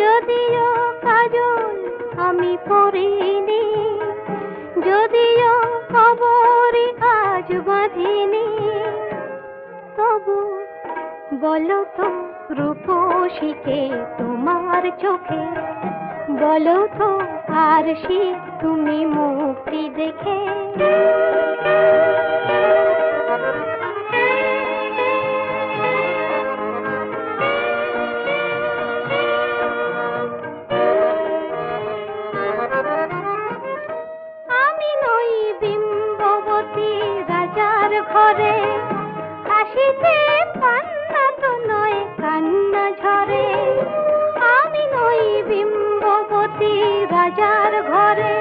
যদিও কাজল আমি পরিনি যদিও কবরে আজ বাঁধিনি। তবু বলো তো রূপসীকে তোমার চোখে, বলো তো আর সে তুমি মুক্তি দেখে। ঘরে হাসিতে পান্না তো নয় কান্না ঝরে। আমি নই বিম্ববতী রাজার ঘরে।